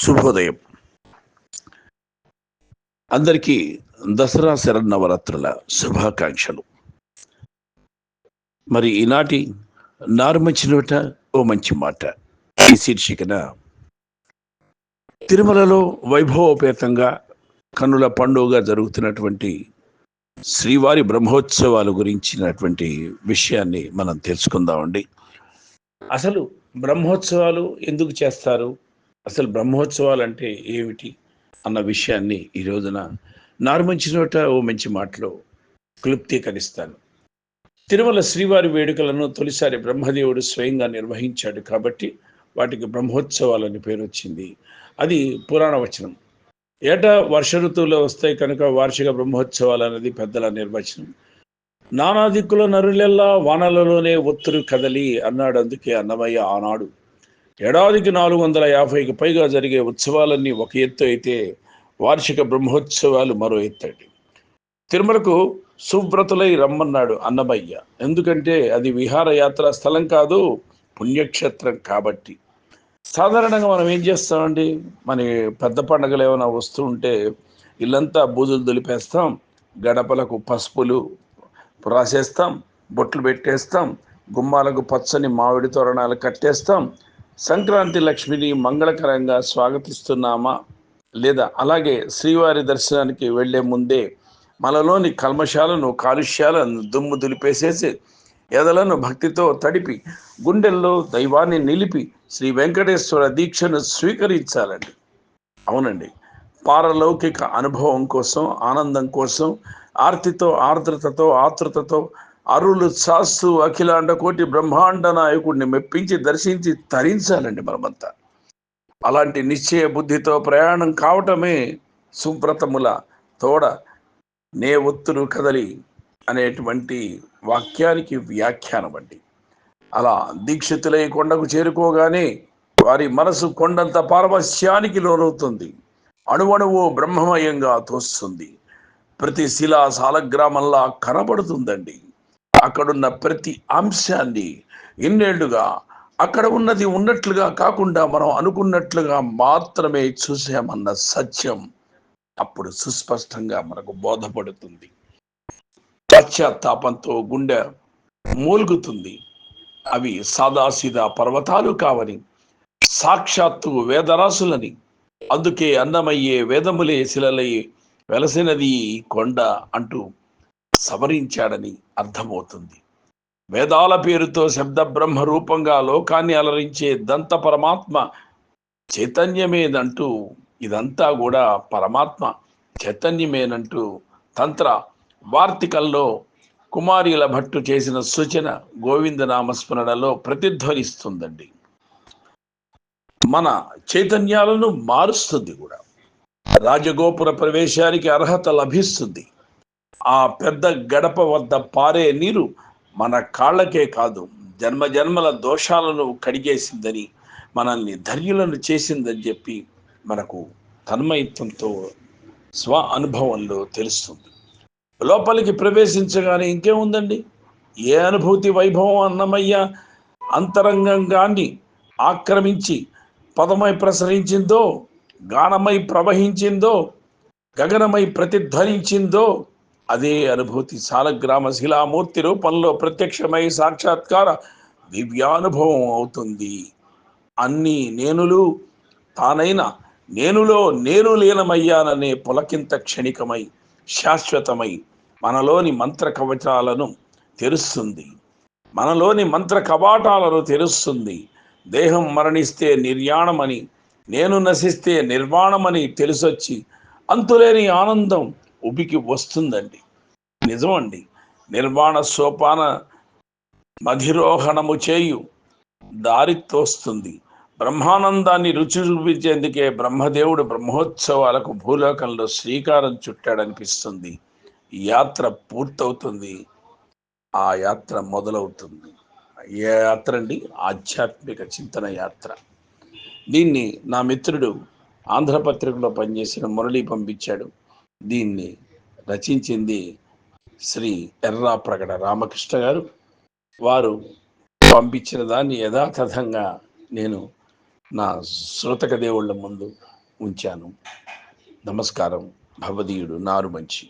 శుభోదయం. అందరికీ దసరా శరన్నవరాత్రుల శుభాకాంక్షలు. మరి ఈనాటి నారు మంచి నోట ఓ మంచి మాట. ఈ శీర్షికన తిరుమలలో వైభవోపేతంగా కన్నుల పండుగ జరుగుతున్నటువంటి శ్రీవారి బ్రహ్మోత్సవాల గురించినటువంటి విషయాన్ని మనం తెలుసుకుందామండి. అసలు బ్రహ్మోత్సవాలు ఎందుకు చేస్తారు? అసలు బ్రహ్మోత్సవాలు అంటే ఏమిటి అన్న విషయాన్ని ఈ రోజున నార్మంచి నోట ఓ మంచి మాటలో క్లుప్తీకరిస్తాను. తిరుమల శ్రీవారి వేడుకలను తొలిసారి బ్రహ్మదేవుడు స్వయంగా నిర్వహించాడు కాబట్టి వాటికి బ్రహ్మోత్సవాలని పేరు వచ్చింది. అది పురాణ వచనం. ఏటా వర్ష ఋతువులో వస్తాయి కనుక వార్షిక బ్రహ్మోత్సవాలు అనేది పెద్దల నిర్వచనం. నానా దిక్కుల నరులెల్లా వానలలోనే ఒత్తురు కదలి అన్నాడు అందుకే అన్నమయ్య ఆనాడు. ఏడాదికి నాలుగు వందల యాభైకి పైగా జరిగే ఉత్సవాలన్నీ ఒక ఎత్తు అయితే వార్షిక బ్రహ్మోత్సవాలు మరో ఎత్తండి తిరుమలకు సువ్రతులై రమ్మన్నాడు అన్నమయ్య. ఎందుకంటే అది విహారయాత్ర స్థలం కాదు పుణ్యక్షేత్రం కాబట్టి. సాధారణంగా మనం ఏం చేస్తామండి? మన పెద్ద పండుగలు ఏమైనా వస్తూ ఉంటే ఇల్లంతా బూజులు దులిపేస్తాం గడపలకు పసుపులు రాసేస్తాం బొట్లు పెట్టేస్తాం గుమ్మాలకు పచ్చని మామిడి తోరణాలు కట్టేస్తాం సంక్రాంతి లక్ష్మిని మంగళకరంగా స్వాగతిస్తున్నామా? లేదా అలాగే శ్రీవారి దర్శనానికి వెళ్ళే ముందే మనలోని కల్మశాలను కాలుష్యాలను దుమ్ము దులిపేసేసి ఎదలను భక్తితో తడిపి గుండెల్లో దైవాన్ని నిలిపి శ్రీ వెంకటేశ్వర దీక్షను స్వీకరించాలండి. అవునండి. పారలౌకిక అనుభవం కోసం ఆనందం కోసం ఆర్తితో ఆర్ద్రతతో ఆతృతతో అరులు సాస్సు అఖిలాండ కోటి బ్రహ్మాండ నాయకుడిని మెప్పించి దర్శించి తరించాలండి మనమంతా. అలాంటి నిశ్చయ బుద్ధితో ప్రయాణం కావటమే సువ్రతముల తోడ. నే ఒత్తును కదలి అనేటువంటి వాక్యానికి వ్యాఖ్యానం అండి. అలా దీక్షితులై కొండకు చేరుకోగానే వారి మనసు కొండంత పారవశ్యానికి లోనవుతుంది. అణువణువు బ్రహ్మమయంగా తోస్తుంది. ప్రతి శిలా సాలగ్రామంలా కనబడుతుందండి. అక్కడున్న ప్రతి అంశాన్ని ఇన్నేళ్ళుగా అక్కడ ఉన్నది ఉన్నట్లుగా కాకుండా మనం అనుకున్నట్లుగా మాత్రమే చూసామన్న సత్యం అప్పుడు సుస్పష్టంగా మనకు బోధపడుతుంది. పశ్చాత్తాపంతో గుండె మూలుగుతుంది. అవి సాదాసీదా పర్వతాలు కావని సాక్షాత్తు వేదరాసులని అందుకే అన్నమయ్యే వేదములే శిలలై వెలసినది కొండ అంటూ సవరించాడని అర్థమవుతుంది. వేదాల పేరుతో శబ్ద బ్రహ్మ రూపంగా లోకాన్ని అలరించే దంత పరమాత్మ చైతన్యమేనంటూ ఇదంతా కూడా పరమాత్మ చైతన్యమేనంటూ తంత్ర వార్తికల్లో కుమారిల భట్టు చేసిన సూచన గోవింద నామస్మరణలో ప్రతిధ్వనిస్తుందండి. మన చైతన్యాలను మారుస్తుంది కూడా. రాజగోపుర ప్రవేశానికి అర్హత లభిస్తుంది. ఆ పెద్ద గడప వద్ద పారే నీరు మన కాళ్ళకే కాదు జన్మ జన్మల దోషాలను కడిగేసిందని మనల్ని ధర్యులను చేసిందని చెప్పి మనకు తన్మయత్వంతో స్వ అనుభవంలో తెలుస్తుంది. లోపలికి ప్రవేశించగానే ఇంకేముందండి? ఏ అనుభూతి వైభవం అన్నమయ్య అంతరంగంగాన్ని ఆక్రమించి పదమై ప్రసరించిందో గానమై ప్రవహించిందో గగనమై ప్రతిధ్వనించిందో అదే అనుభూతి సాలగ్రామ శిలామూర్తి రూపంలో ప్రత్యక్షమై సాక్షాత్కార దివ్యానుభవం అవుతుంది. అన్ని నేనులు తానైన నేనులో నేను లీనమయ్యాననే పులకింత క్షణికమై శాశ్వతమై మనలోని మంత్ర కవచాలను తెరుస్తుంది. మనలోని మంత్ర కవాటాలను తెరుస్తుంది. దేహం మరణిస్తే నిర్యాణమని నేను నశిస్తే నిర్వాణమని తెలిసొచ్చి అంతులేని ఆనందం ఉబికి వస్తుందండి. నిజమండి. నిర్మాణ సోపాన మధిరోహణము చేయు దారి తోస్తుంది. బ్రహ్మానందాన్ని రుచి చూపించేందుకే బ్రహ్మదేవుడు బ్రహ్మోత్సవాలకు భూలోకంలో శ్రీకారం చుట్టాడనిపిస్తుంది. యాత్ర పూర్తవుతుంది. ఆ యాత్ర మొదలవుతుంది. ఏ యాత్ర అండి? ఆధ్యాత్మిక చింతన యాత్ర. దీన్ని నా మిత్రుడు ఆంధ్రపత్రికలో పనిచేసిన మురళి పంపించాడు. దీన్ని రచించింది శ్రీ ఎర్రా ప్రగడ రామకృష్ణ గారు. వారు పంపించిన దాన్ని యథాతథంగా నేను నా శ్రోతక దేవుళ్ళ ముందు ఉంచాను. నమస్కారం. భవదీయుడు నారు మంచి